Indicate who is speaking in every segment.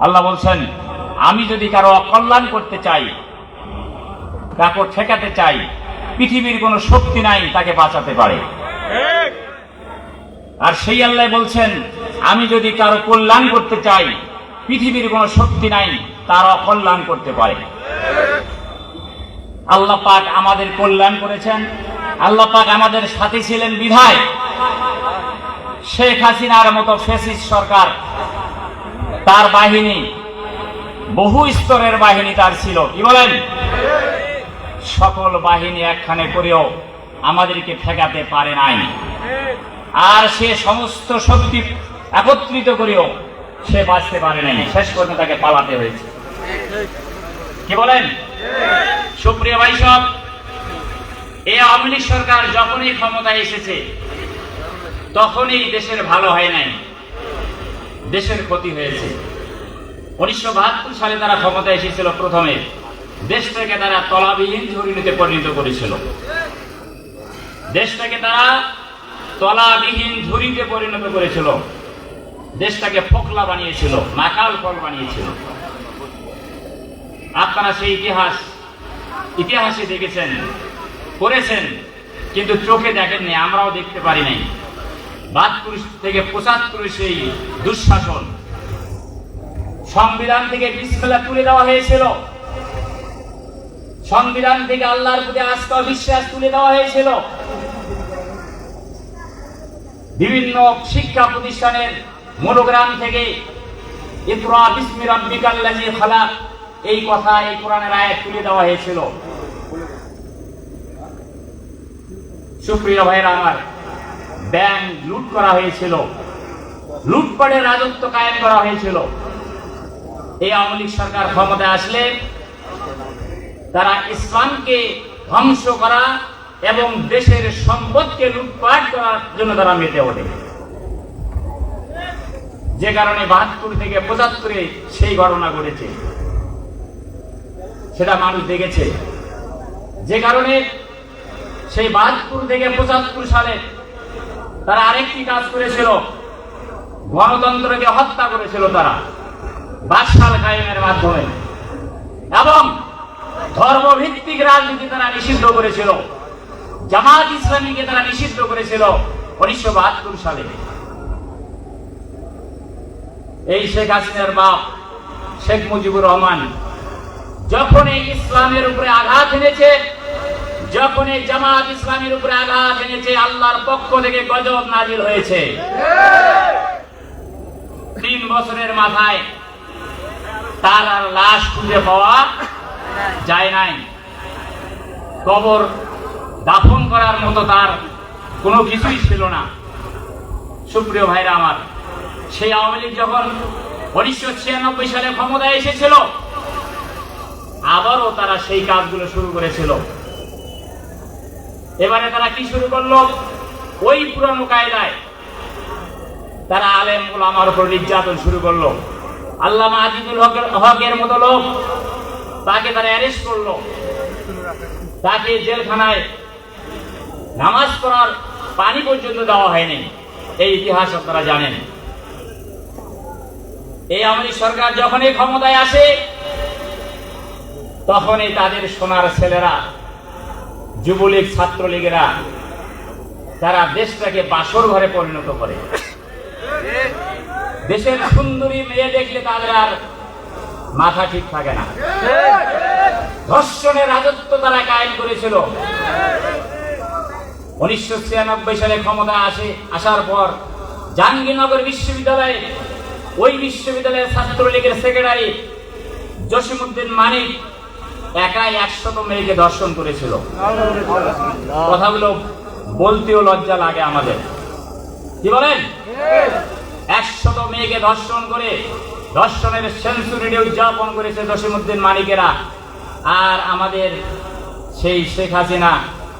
Speaker 1: আল্লাহ বলছেন, আমি যদি কারও অকল্যাণ করতে চাই কাকে ঠেকাতে চাই, পৃথিবীর কোনো শক্তি নাই তাকে বাঁচাতে পারে। আর সেই আল্লাহ বলছেন, আমি যদি কারও কল্যাণ করতে চাই, পৃথিবীর কোনো শক্তি নাই তার অকল্যাণ করতে পারে। আল্লাহ পাক আমাদের কল্যাণ করেছেন। আল্লাহ পাক আমাদের সাথে ছিলেন বিধায়। শেখ হাসিনার মতো ফেসিস সরকার, তার বাহিনী, বহু স্তরের বাহিনী তার ছিল। কি বলেন? সকল বাহিনী একখানে করেও আমাদেরকে ঠেকাতে পারে নাই। আর সে সমস্ত শক্তি একত্রিত করেও সে বাঁচতে পারে নাই। শেষ পর্যন্ত তাকে পালাতে হয়েছে। কি বলেন? সুপ্রিয় ভাই সব এই আওয়ামী লীগ সরকার যখনই ক্ষমতায় এসেছে, তখনই দেশের ভালো হয় নাই, দেশের ক্ষতি হয়েছে। উনিশশো বাহাত্তর সালে তারা ক্ষমতায় এসেছিল প্রথমে দেশটাকে তারা তলাবিহীন ঝুড়িতে পরিণত করেছিল। দেশটাকে তারা তলাবিহীন ঝুড়িতে পরিণত করেছিল। দেশটাকে ফোকলা বানিয়েছিল, নাকাল ফল বানিয়েছিল। আপনারা সেই ইতিহাস, ইতিহাসে দেখেছেন করেছেন কিন্তু চোখে দেখেননি, আমরাও দেখতে পারি নাই। বাহাত্তর থেকে পঁচাত্তর সেই দুঃশাসন সংবিধান থেকে বিসমেলা তুলে দেওয়া হয়েছিল। সংবিধান থেকে আল্লাহর প্রতি আস্থা বিশ্বাস তুলে দেওয়া হয়েছিল। বিভিন্ন শিক্ষা প্রতিষ্ঠানের মনোগ্রাম থেকে ইকরা বিসমি রাব্বিকাল্লাযী খালাক এই কথা এই কোরআনের আয়াত তুলে দেওয়া হয়েছিল। সুপ্রিয় ভাইরা আমার, ব্যাংক লুট করা হয়েছিল। লুটপাটের রাজত্ব কায়েম করা হয়েছিল। এই আওয়ামী লীগ সরকার ক্ষমতায় আসলে তারা ইসলামকে ধ্বংস করা এবং দেশের সম্পদকে লুটপাট করার জন্য তারা মেতে ওঠে। যে কারণে বাহাত্তর থেকে পঁচাত্তরে সেই ঘটনা ঘটেছে। সেটা মানুষ দেখেছে। যে কারণে সেই বাহাত্তর থেকে পঁচাত্তর সালে তারা আরেকটি কাজ করেছিল। গণতন্ত্রকে হত্যা করেছিল তারা। বাকশাল কায়েমের মাধ্যমে। এবং ধর্মভিত্তিক রাজনীতি তারা নিষিদ্ধ করেছিল। জামাত ইসলামীকে তারা নিষিদ্ধ করেছিল উনিশশো বাহাত্তর সালে। এই শেখ হাসিনার বাপ শেখ মুজিবুর রহমান যখন এই ইসলামের উপরে আঘাত এনেছে, যখন এই জামাত ইসলামের উপরে আঘাত এনেছে, আল্লাহর পক্ষ থেকে গজব নাজির হয়েছে। তিন বছরের মাথায় তার আর লাশ খুঁজে পাওয়া যায় নাই। কবর দাফন করার মতো তার কোনো কিছুই ছিল না। সুপ্রিয় ভাইরা আমার, সেই আওয়ামী লীগ যখন উনিশশো ছিয়ানব্বই সালে ক্ষমতায় এসেছিল আবারও তারা সেই কাজগুলো শুরু করেছিল। এবারে তারা কি শুরু করল? ওই পুরনো কায়দায় তারা আলেম আমার উপর নির্যাতন শুরু করল। আল্লামা আজিজুল হকের হকের মতো লোক তাকে তারা অ্যারেস্ট করল। তাকে জেলখানায় নামাজ পড়ার পানি পর্যন্ত দেওয়া হয়নি। এই ইতিহাস আপনারা জানেন। এই আমাদের সরকার যখনই ক্ষমতায় আসে তখনই তাদের সোনার ছেলেরা, যুবলীগ ছাত্রলীগেরা, তারা দেশটাকে বাসর ঘরে পরিণত করে। দেশের সুন্দরী মেয়ে দেখলে তাদের আর মাথা ঠিক থাকে না। ধর্ষণের রাজত্ব তারা কায়েম করেছিল। উনিশশো ছিয়ানব্বই সালে ক্ষমতা আসে, আসার পর জাহাঙ্গীরনগর বিশ্ববিদ্যালয়ে ওই বিশ্ববিদ্যালয়ের ছাত্রলীগের সেক্রেটারি জসিমুদ্দিন মানিক একাই একশত মেয়েকে দর্শন করেছিল। কথাগুলো বলতেও লজ্জা লাগে আমাদের। কি বলেন? একশত মেয়েকে ধর্ষণ করে ধর্ষণের সেঞ্চুরি উদযাপন করেছে জসিমুদ্দিন মানিকেরা। আর আমাদের সেই শেখ হাসিনা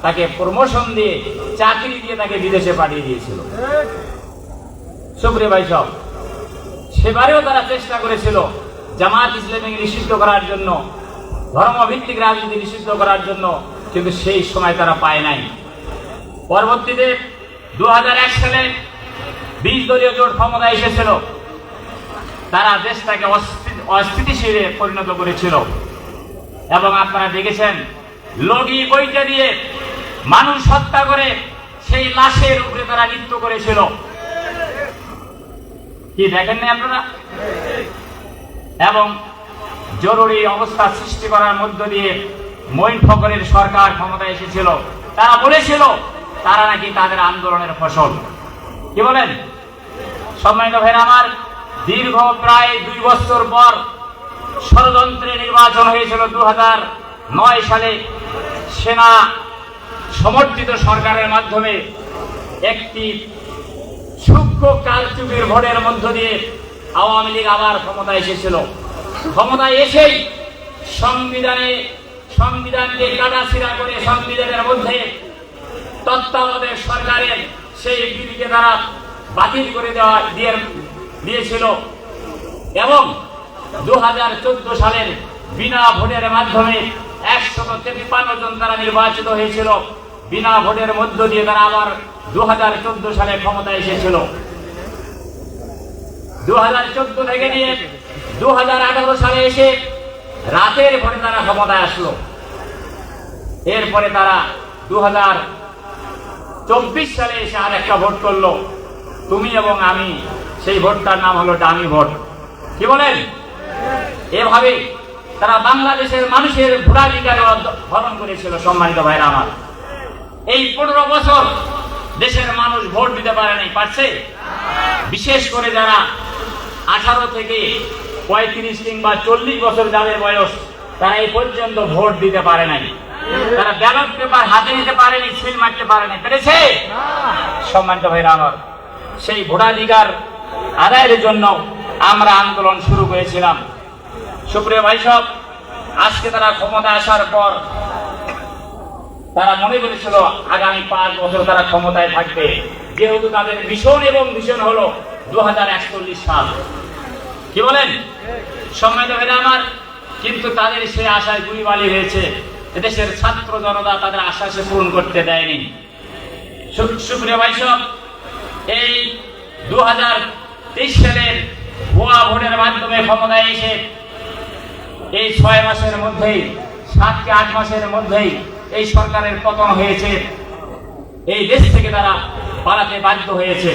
Speaker 1: তাকে প্রমোশন দিয়ে চাকরি দিয়ে তাকে বিদেশে পাঠিয়ে দিয়েছিল। সুপ্রিয় ভাই সব, সেবারেও তারা চেষ্টা করেছিল জামাত ইসলামী নিষিদ্ধ করার জন্য। ধর্মভিত্তিক রাজনীতি নিষিদ্ধ করার জন্য কিন্তু সেই সময় তারা পায় নাই। পরবর্তীতে দু সালে বিশ দলীয় জোট ক্ষমতায় এসেছিল। তারা দেশটাকে অস্থি- অস্থিতিশীলে পরিণত করেছিল। এবং আপনারা দেখেছেন, লগি বইটা দিয়ে মানুষ হত্যা করে সেই লাশের উপরে তারা নৃত্য করেছিল। কি দেখেন দেখেননি আপনারা? এবং জরুরি অবস্থা সৃষ্টি করার মধ্য দিয়ে মঈন ফকরের সরকার ক্ষমতায় এসেছিল। তারা বলেছিল, তারা নাকি তাদের আন্দোলনের ফসল। কি বলেন? সম্মানিত ভাইরা আমার, দীর্ঘ প্রায় দুই বছর পর ষড়যন্ত্রে নির্বাচন হয়েছিল দু নয় সালে। সেনা সমর্থিত সরকারের মাধ্যমে একটি সূক্ষ্ম কালচুপের ভোটের মধ্য দিয়ে আওয়ামী লীগ আবার ক্ষমতায় এসেছিল। ক্ষমতায় এসেই সংবিধানে, সংবিধানকে কাটাছিড়া করে সংবিধানের মধ্যে তত্ত্বাবধায়ক সরকারের সেই বিধিকে তারা বাতিল করে দেওয়া দিয়ে, দিয়েছিল। এবং দুহাজার চোদ্দ সালের বিনা ভোটের মাধ্যমে একশত তেপ্পান্ন জন তারা নির্বাচিত হয়েছিল। বিনা ভোটের মধ্য দিয়ে তারা আবার দু হাজার চোদ্দ সালে ক্ষমতায় এসেছিল। দু হাজার চোদ্দ থেকে নিয়ে দু সালে এসে রাতের ভোটে তারা ক্ষমতায় আসলো। এরপরে তারা দু চব্বিশ সালে এসে আর একটা ভোট করল। তুমি এবং আমি, সেই ভোটটার নাম হলো ডামি ভোট। কি বলেন? এভাবে তারা বাংলাদেশের মানুষের ভোটাধিকার হরণ করেছিল, সম্মানিত ভাইরা আমার। এই পনেরো বছর দেশের মানুষ ভোট দিতে পারেনি, পারছে? বিশেষ করে যারা আঠারো থেকে পঁয়ত্রিশ কিংবা চল্লিশ বছর যাদের বয়স, তারা এই পর্যন্ত ভোট দিতে পারে নাই। তারা ব্যালট পেপার হাতে নিতে পারেনি সিল মারতে পারেনি। পেরেছে? সম্মানিত ভাইরা আমার, সেই ভোটাধিকার আদায়ের জন্য আমরা আন্দোলন শুরু করেছিলাম। সুপ্রিয় ভাই সব আজকে তারা ক্ষমতা আসার পর তারা মনে করেছিল আগামী পাঁচ বছর তারা ক্ষমতায় থাকবে। যেহেতু তাদের ভীষণ এবং ভীষণ হলো দু হাজার একচল্লিশ সাল। কি বলেন? সম্মানিত ভাইরা আমার, কিন্তু তাদের সেই আশায় গুলিবালি হয়েছে। এদেশের ছাত্র জনতা তাদের আশা সে পূরণ করতে দেয়নি। সুপ্রিয় ভাই এই দু হাজার তেইশ সালের ভুয়া ভোটের মাধ্যমে ক্ষমতায় এসে এই ছয় মাসের মধ্যেই সাত কে আট মাসের মধ্যেই এই সরকারের পতন হয়েছে। এই দেশ থেকে তারা পালাতে বাধ্য হয়েছে।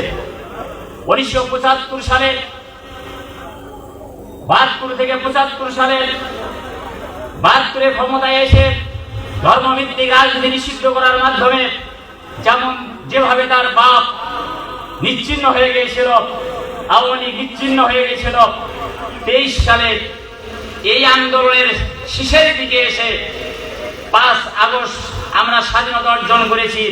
Speaker 1: উনিশশো পঁচাত্তর সালে বাহাত্তর থেকে পঁচাত্তর সালে বাহাত্তরে ক্ষমতায় এসে ধর্মভিত্তিক রাজনীতি নিষিদ্ধ করার মাধ্যমে যেমন যেভাবে তার বাপ নিচ্ছিন্ন হয়ে গিয়েছিল, আওয়ামী লীগ বিচ্ছিন্ন হয়ে গিয়েছিল, তেইশ সালে এই আন্দোলনের শেষের দিকে এসে পাঁচ আগস্ট আমরা স্বাধীনতা অর্জন করেছি।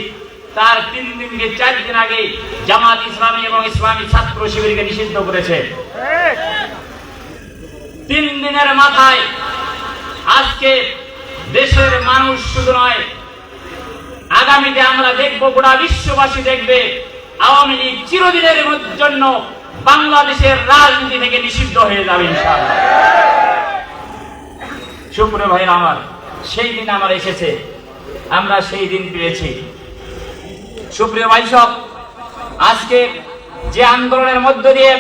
Speaker 1: তার তিন দিন কি চার দিন আগে জামাত ইসলামী এবং ইসলামী ছাত্র শিবিরকে নিষিদ্ধ করেছে। তিন দিনের মাথায় আজকে দেশের মানুষ শুধু নয়, আগামীতে আমরা দেখব গোটা বিশ্ববাসী দেখবে আওয়ামী লীগ চিরদিনের জন্য বাংলাদেশের রাজনীতি থেকে নিষিদ্ধ হয়ে যাবে সুপ্রিয় ভাইরা আমার, সেই দিন আমার এসেছে, আমরা সেই দিন পেয়েছি। সুপ্রিয় ভাই সব, আজকে যে আন্দোলনের মধ্য দিয়ে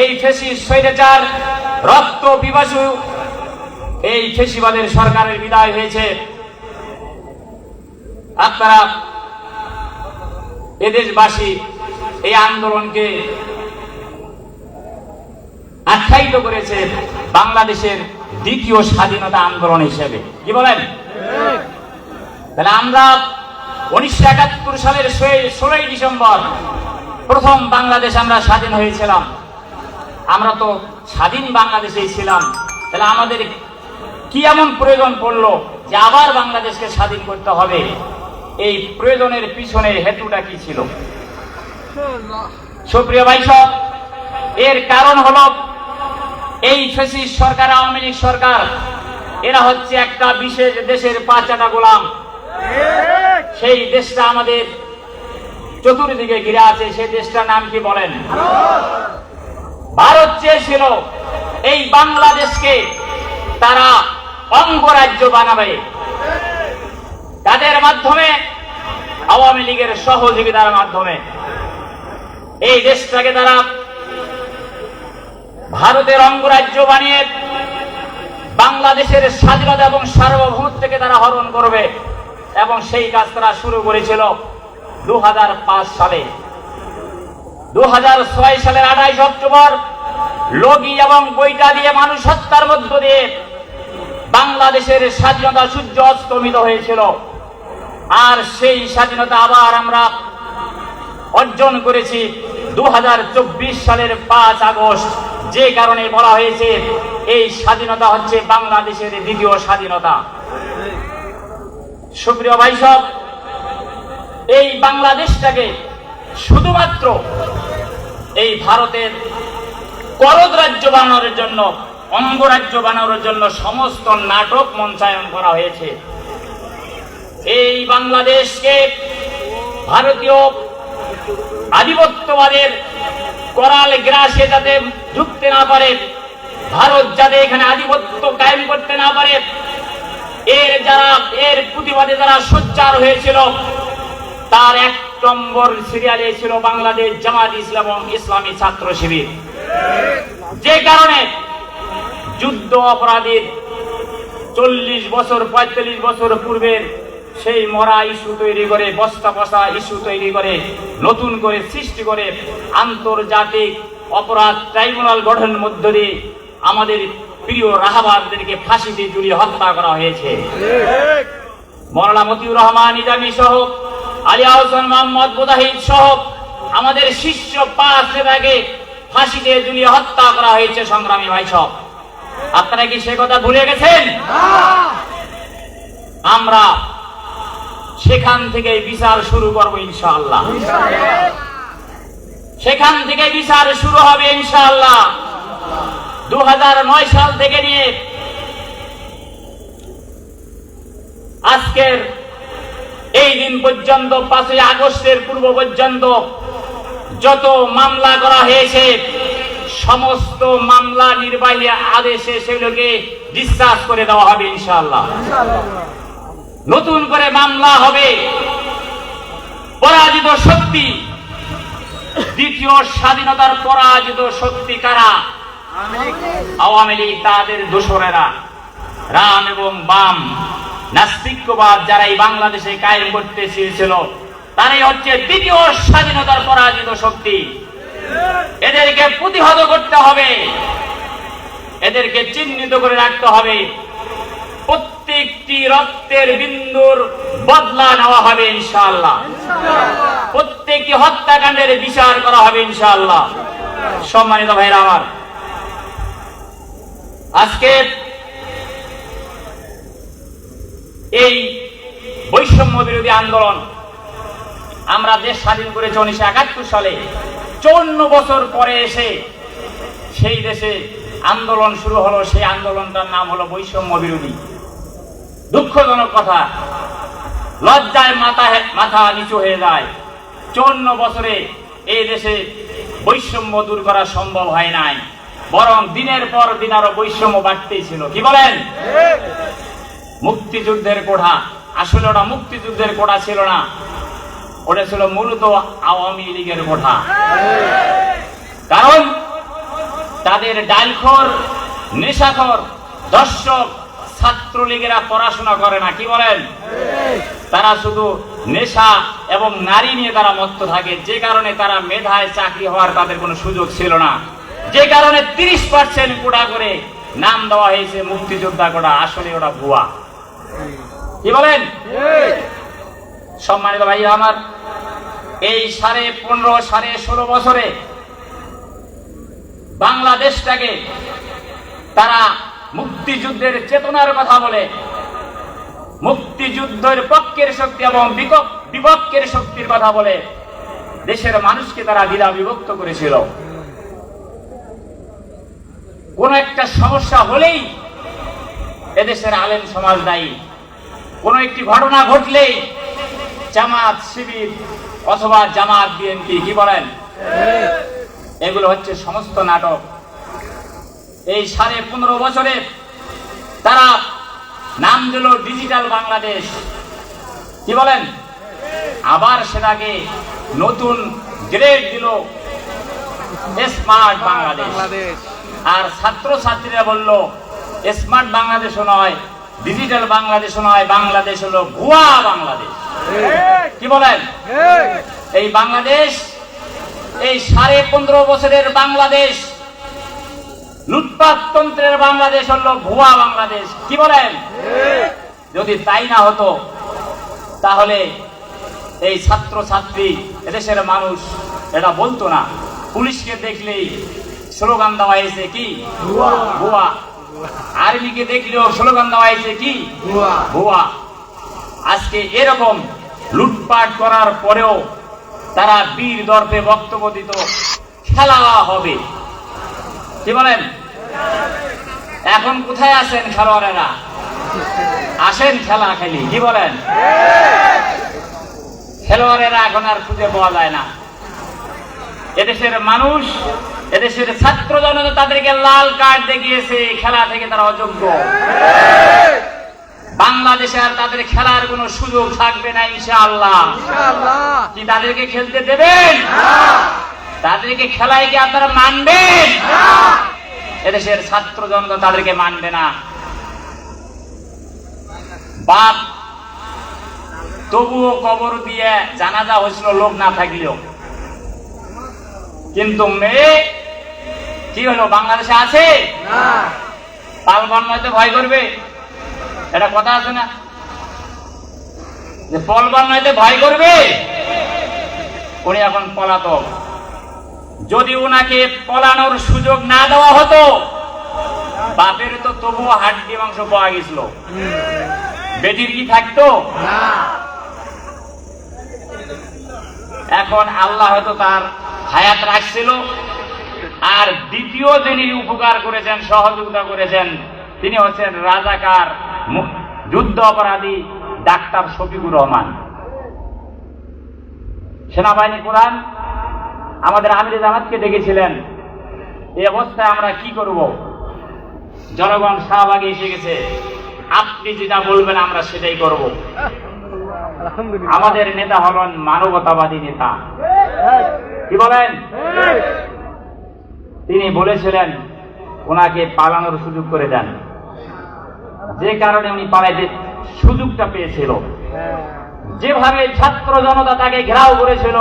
Speaker 1: এই ফেসি স্বৈরাচার রক্ত পিপাসু এই খেসিবাদের সরকারের বিদায় হয়েছে। আপনারা এদেশবাসী এই আন্দোলনকে আখ্যায়িত করেছে বাংলাদেশের দ্বিতীয় স্বাধীনতা আন্দোলন হিসেবে। কি বলেন? তাহলে আমরা উনিশশো একাত্তর সালের ষোলোই ডিসেম্বর প্রথম বাংলাদেশ আমরা স্বাধীন হয়েছিলাম। আমরা তো স্বাধীন বাংলাদেশেই ছিলাম। তাহলে আমাদের কি এমন প্রয়োজন পড়ল যে আবার বাংলাদেশকে স্বাধীন করতে হবে? এই প্রয়োজনের পিছনে হেতুটা কি ছিল? সুপ্রিয় ভাই সব এর কারণ হল এই ফেসিস সরকার, আওয়ামী লীগ সরকার, এরা হচ্ছে একটা বিশেষ দেশের পাঁচাটা গোলাম। সেই দেশটা আমাদের চতুর্দিকে ঘিরে আছে, সেই দেশটার নাম কি বলেন? ভারত চেয়েছিল এই বাংলাদেশকে তারা অঙ্গরাজ্য বানাবে। তাদের মাধ্যমে, আওয়ামী লীগের সহযোগিতার মাধ্যমে এই দেশটাকে তারা ভারতের অঙ্গরাজ্য বানিয়ে বাংলাদেশের স্বাধীনতা এবং সার্বভৌমত্বকে তারা হরণ করবে। এবং সেই কাজ তারা শুরু করেছিল দু হাজার পাঁচ সালে। দু হাজার ছয় সালের আঠাইশ অক্টোবর, লগি এবং বইটা দিয়ে মানুষ হত্যার মধ্য দিয়ে বাংলাদেশের স্বাধীনতা সূর্য অস্তমিত হয়েছিল। আর সেই স্বাধীনতা আবার আমরা অর্জন করেছি দু হাজার চব্বিশ সালের পাঁচ আগস্ট। যে কারণে বলা হয়েছে, এই স্বাধীনতা হচ্ছে বাংলাদেশের দ্বিতীয় স্বাধীনতা। সুপ্রিয় ভাই সব এই বাংলাদেশটাকে শুধুমাত্র এই ভারতের করদ রাজ্য বানানোর জন্য অঙ্গরাজ্য বানানোর জন্য সমস্ত নাটক মঞ্চায়ন করা হয়েছে। এই বাংলাদেশকে ভারতীয় আধিপত্যবাদের করাল গ্রাসে যাতে ঢুকতে না পারে, ভারত যাতে এখানে আধিপত্য কায়েম করতে না পারে, এর যারা, এর প্রতিবাদে যারা সোচ্চার হয়েছিল, তার এক নম্বর সিরিয়ালে ছিল বাংলাদেশ জামাত ইসলাম এবং ইসলামী ছাত্র শিবির। যে কারণে যুদ্ধ অপরাধীর চল্লিশ বছর পঁয়তাল্লিশ বছর পূর্বের সেই মরা ইস্যু তৈরি করে বস্তা বসা ইস্যু তৈরি করে নতুন করে সৃষ্টি করে আন্তর্জাতিক অপরাধ ট্রাইব্যুনাল গঠন মধ্য দিয়ে আমাদের প্রিয় রাহাবারদেরকে ফাঁসিতে জুড়িয়ে হত্যা করা হয়েছে। মৌলানা মতিউর রহমান ইজামি সহ আলিয়া হোসেন, মোহাম্মদ মুজাহিদ সহ আমাদের শীর্ষ পাঁচ নেতাকে ফাঁসিতে ঝুলিয়ে হত্যা করা হয়েছে সংগ্রামী ভাই সব। আপনারা কি সে কথা ভুলে গেছেন? আমরা সেখান থেকে বিচার শুরু করব ইনশাআল্লাহ। সেখান থেকে বিচার শুরু হবে ইনশাআল্লাহ। দু হাজার নয় সাল থেকে নিয়ে আজকের এই দিন পর্যন্ত, পাঁচই আগস্টের পূর্ব পর্যন্ত যত মামলা করা হয়েছে, সমস্ত মামলা নির্বাহী আদেশে সেগুলোকে ডিসচার্জ করে দেওয়া হবে ইনশাআল্লাহ। নতুন করে মামলা হবে। পরাজিত শক্তি, দ্বিতীয় স্বাধীনতার পরাজিত শক্তি কারা? আওয়ামী লীগ, তাদের দোসরেরা, রাম এবং বাম। নাস্তিক্যবাদ যারা এই বাংলাদেশে কায়েম করতে চেয়েছিল, তারাই হচ্ছে দ্বিতীয় স্বাধীনতার পরাজিত শক্তি। এদেরকে প্রতিহত করতে হবে। এদেরকে চিহ্নিত করে রাখতে হবে। প্রত্যেকটি রক্তের বিন্দুর বদলা নেওয়া হবে ইনশাআল্লাহ। প্রত্যেকটি হত্যাকাণ্ডের বিচার করা হবে ইনশাআল্লাহ। সম্মানিত ভাইরা আমার, আজকে এই বৈষম্য বিরোধী আন্দোলন আমরা দেশ স্বাধীন করেছি উনিশশো একাত্তর সালে। চৌন্ন বছর পরে এসে সেই দেশে আন্দোলন শুরু হলো, সেই আন্দোলনটার নাম হলো বৈষম্য বিরোধী। দুঃখজনক কথা, লজ্জায় মাথা মাথা নিচু হয়ে যায়। চৌন্ন বছরে এই দেশে বৈষম্য দূর করা সম্ভব হয় নাই। বরং দিনের পর দিন আরও বৈষম্য বাড়তেই ছিল। কি বলেন? মুক্তিযুদ্ধের কোঠা। আসলে ওটা মুক্তিযুদ্ধের কোঠা ছিল না। ওটা ছিল মূলত আওয়ামী লীগের কোঠা। কারণ তাদের ডালখর, নেশাখর, দর্শক, ছাত্রলীগেরা পড়াশোনা করে না, কি বলেন? তারা শুধু নেশা এবং নারী নিয়ে তারা মত্ত থাকে। যে কারণে তারা মেধায় চাকরি হওয়ার তাদের কোনো সুযোগ ছিল না। যে কারণে তিরিশ পার্সেন্ট কোটা করে নাম দেওয়া হয়েছে মুক্তিযোদ্ধা কোটা আসলে ওটা ভুয়া। কি বলেন? সম্মানিত ভাই আমার, এই সাড়ে পনেরো, সাড়ে ষোলো বছরে বাংলাদেশটাকে তারা মুক্তিযুদ্ধের চেতনার কথা বলে, মুক্তিযুদ্ধের পক্ষের শক্তি এবং বিপক্ষের শক্তির কথা বলে দেশের মানুষকে তারা দ্বিধা বিভক্ত করেছিল। কোন একটা সমস্যা হলেই এদেশের আলেম সমাজ দায়ী। কোন একটি ঘটনা ঘটলেই জামাত, শিবির অথবা জামাত, বিএনপি কি বলেন? এগুলো হচ্ছে সমস্ত নাটক। এই সাড়ে পনেরো বছরে তারা নাম দিল ডিজিটাল বাংলাদেশ। কি বলেন? আবার সেটাকে নতুন গ্রেড দিল স্মার্ট বাংলাদেশ। আর ছাত্র ছাত্রীরা বলল স্মার্ট বাংলাদেশও নয় ডিজিটাল বাংলাদেশও নয় বাংলাদেশ হলো ভুয়া বাংলাদেশ। কি বলেন? এই বাংলাদেশ এই সাড়ে পনেরো বছরের বাংলাদেশ লুটপাট তন্ত্রের বাংলাদেশ হলো ভুয়া বাংলাদেশ। কি বলেন? যদি তাই না হতো তাহলে এই ছাত্র ছাত্রী এদেশের মানুষ এটা বলতো না। পুলিশকে দেখলেই স্লোগান দেওয়া হয়েছে কি? ভুয়া। আর্মিকে দেখলেও স্লোগান দেওয়া হয়েছে কি।
Speaker 2: ভুয়া।
Speaker 1: আজকে এরকম লুটপাট করার পরেও তারা বীর দর্পে বক্তব্য দিত খেলা হবে। কি বলেন? এখন কোথায় আছেন খেলোয়াড়েরা? আসেন খেলা খেলি কি বলেন? খেলোয়াড়েরা এখন আর খুঁজে পাওয়া যায় না। এদেশের মানুষ এদেশের ছাত্র জনতা তাদেরকে লাল কার্ড দেখিয়েছে খেলা থেকে তারা অযোগ্য। বাংলাদেশে আর তাদের খেলার কোনো সুযোগ থাকবে না ইনশাআল্লাহ। কি তাদেরকে খেলতে দেবেন? তাদেরকে খেলায় কি আপনারা মানবেন? এদেশের ছাত্র জনতা তাদেরকে মানবে না। বাপ তবুও কবর দিয়ে জানাজা হয়েছিল লোক না থাকলেও। কিন্তু মেয়ে কি হলো বাংলাদেশে আছে?
Speaker 2: না।
Speaker 1: পালবান নয়তো ভয় করবে? এটা কথা আছে না? যে পলবান নয়তো ভয় করবে? উনি এখন পলাতক। যদি ওনাকে পলানোর সুযোগ না দেওয়া হতো বাপের তো তবুও হাড্ডি মাংস পাওয়া গেছিল। বেটির কি থাকতো? এখন আল্লাহ হয়তো তার হায়াত রাখছিল। আর দ্বিতীয় যিনি উপকার করেছেন সহযোগিতা করেছেন তিনি হচ্ছেন রাজাকার যুদ্ধ অপরাধী ডাক্তার শফিকুর রহমান। সেনাবাহিনী কোরআন আমাদের আমির জামাতকে ডেকেছিলেন এই অবস্থায় আমরা কি করব? জনগণ শাহবাগে এসে গেছে। আপনি যেটা বলবেন আমরা সেটাই করব। আমাদের নেতা হলেন মানবতাবাদী নেতা। কি বলেন? তিনি বলেছিলেন ওনাকে পালানোর সুযোগ করে দেন। যে কারণে উনি পালাইতে সুযোগটা পেয়েছিল। যেভাবে ছাত্র জনতা তাকে ঘেরাও করেছিল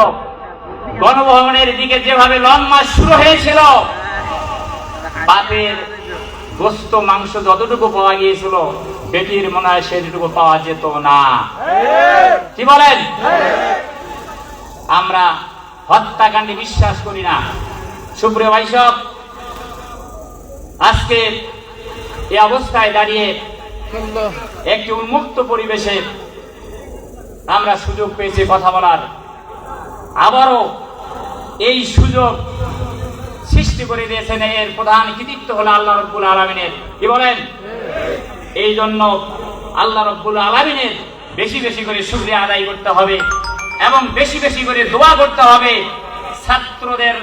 Speaker 1: গণভবনের দিকে যেভাবে লং মাস শুরু হয়েছিল বাপের গোস্ত মাংস যতটুকু পাওয়া গিয়েছিল বেটির মনে হয় সেটুকু পাওয়া যেত না। কি বলেন? আমরা হত্যাকাণ্ডে বিশ্বাস করি না। সুপ্রিয় ভাইসব আজকে এই অবস্থায় দাঁড়িয়ে একটি উন্মুক্ত পরিবেশে আমরা সুযোগ পেয়েছি কথা বলার। আবারও এই সুযোগ সৃষ্টি করে দিয়েছেন এর প্রধান কৃতিত্ব হলো আল্লাহ রব্বুল আলমিনের। কি বলেন? এই জন্য আল্লাহ রব্বুল আলমিনের বেশি বেশি করে শুক্রিয়া আদায় করতে হবে। এবং বেশি বেশি করে দোয়া করতে হবে ছাত্রদের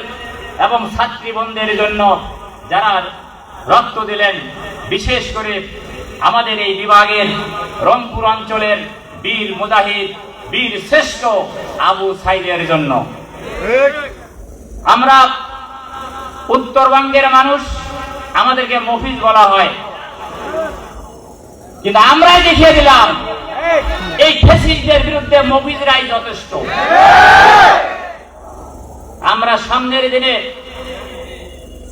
Speaker 1: এবং ছাত্রী ছাত্রীবন্ধের জন্য। যারা রক্ত দিলেন, বিশেষ করে আমাদের এই বিভাগের রংপুর অঞ্চলের বীর মুজাহিদ, বীর শ্রেষ্ঠ আবু সাইদের জন্য। আমরা উত্তরবঙ্গের মানুষ, আমাদেরকে মফিজ বলা হয়। কিন্তু আমরাই দেখিয়ে দিলাম এই ফেসিসদের বিরুদ্ধে মফিজরাই যথেষ্ট। আমরা সামনের দিনে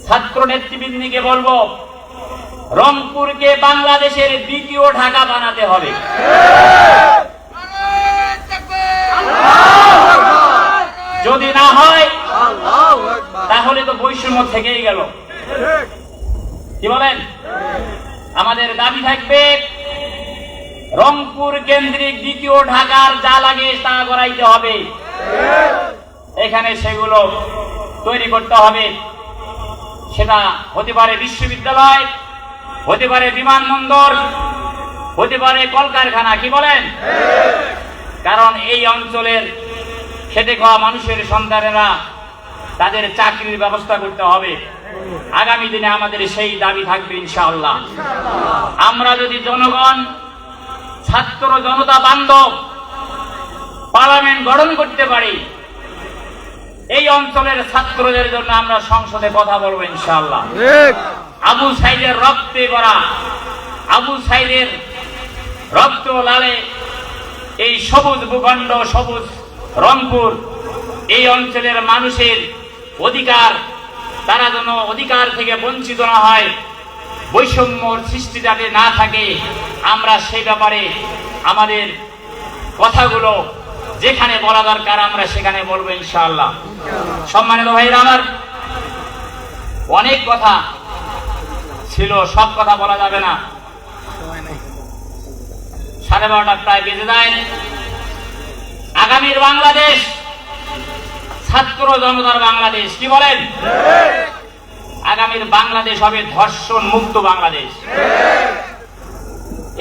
Speaker 1: ছাত্র নেতৃবৃন্দকে বলব, রংপুরকে বাংলাদেশের দ্বিতীয় ঢাকা বানাতে হবে। যদি না হয়, তাহলে তো বৈষম্য থেকেই গেল। কি বলেন? আমাদের দাবি থাকবে রংপুর কেন্দ্রিক দ্বিতীয় ঢাকার যা লাগে তা করাইতে হবে। এখানে সেগুলো তৈরি করতে হবে। সেটা হতে পারে বিশ্ববিদ্যালয়, হতে পারে বিমানবন্দর, হতে পারে কলকারখানা, কি বলেন? কারণ এই অঞ্চলের খেটে খাওয়া মানুষের সন্তানেরা তাদের চাকরির ব্যবস্থা করতে হবে। আগামী দিনে আমাদের সেই দাবি থাকবে ইনশাআল্লাহ। আমরা যদি জনগণ ছাত্র জনতা বান্ধব পার্লামেন্ট গঠন করতে পারি। এই অঞ্চলের ছাত্রদের জন্য আমরা সংসদে কথা বলব ইনশাআল্লাহ।
Speaker 2: ঠিক।
Speaker 1: আবু সাইদের রক্তে করা আবু সাইদের রক্ত লালে এই সবুজ ভূখণ্ড সবুজ রংপুর এই অঞ্চলের মানুষের অধিকার তারা যেন অধিকার থেকে বঞ্চিত না হয়। বৈষম্যর সৃষ্টি যাতে না থাকে, আমরা সেই ব্যাপারে আমাদের কথাগুলো যেখানে বলা দরকার আমরা সেখানে বলব ইনশাআল্লাহ। সম্মানিত ভাইরা, আমার অনেক কথা ছিল, সব কথা বলা যাবে না। সাড়ে বারোটা প্রায় বেজে যায়। আগামীর বাংলাদেশ, ছাত্র জনতার বাংলাদেশ, কি বলেন? আগামীর বাংলাদেশ হবে ধর্ষণ মুক্ত বাংলাদেশ।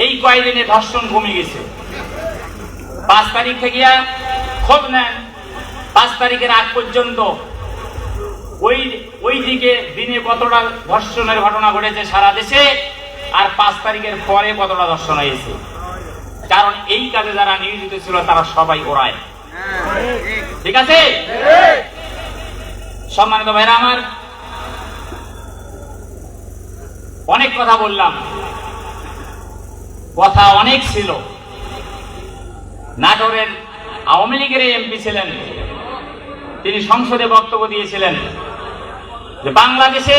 Speaker 1: এই কয়েকদিনে ধর্ষণ কমে গেছে। পাঁচ তারিখ থেকে খোঁজ নেন পাঁচ তারিখের আগ পর্যন্ত ওই ওই দিকে দিনে কতটা ধর্ষণের ঘটনা ঘটেছে সারা দেশে আর পাঁচ তারিখের পরে কতটা ধর্ষণ হয়েছে। কারণ এই কাজে যারা নিয়োজিত ছিল তারা সবাই ওড়ায় ঠিক আছে? সম্মানিত ভাইরা আমার অনেক কথা বললাম। কথা অনেক ছিল। নাটোরের আওয়ামী লীগের এমপি ছিলেন। তিনি সংসদে বক্তব্য দিয়েছিলেন যে বাংলাদেশে